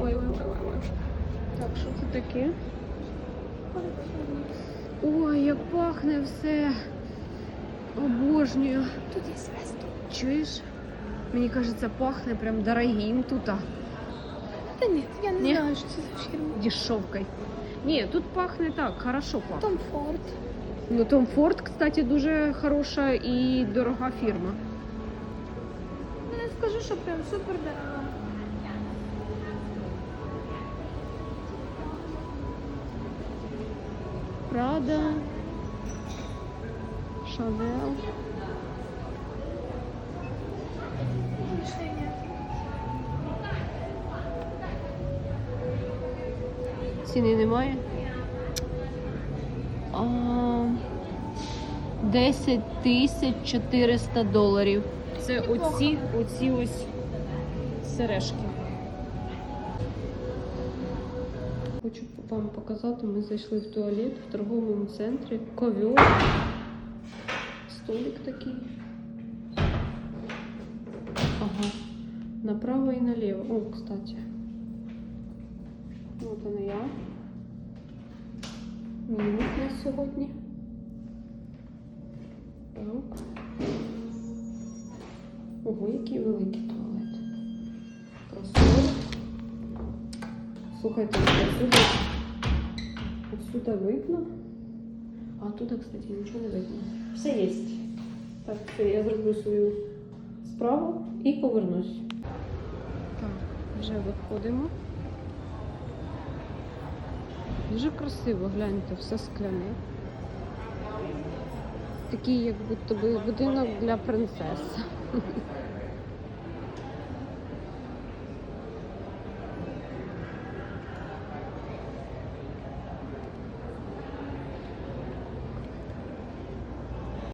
Ой, ой, ой, ой, ой. Так, що це таке? Ой, як пахне все. Обожнюю. Тут є свесто. Чуєш? Мені кажеться, пахне прям дорогим тут. Та ні, я не Ні? знаю, що це за фірма. Дешевкой. Ні, тут пахне так, хорошо пахне. Том Форд. Ну, Tom Ford, кстати, дуже хороша і дорога фірма. Ну, не скажу, що прям супер дорога. Прада, Шанел. Ціни немає. А, 10 тисяч 400 доларів. Це оці, оці ось сережки. Хочу вам показати, ми зайшли в туалет в торговому центрі. Ковер. Столик такий. Ага. Направо і наліво. О, кстати. Вот она я. Мінус на сьогодні. Так. Ого, який великий туалет. Простор. Слухайте, отсюда, отсюда видно. А оттуда, кстати, нічого не видно. Все є. Так, все, я зроблю свою справу і повернусь. Так, вже виходимо. Дуже красиво, гляньте, все скляне. Такий, як будто би будинок для принцес.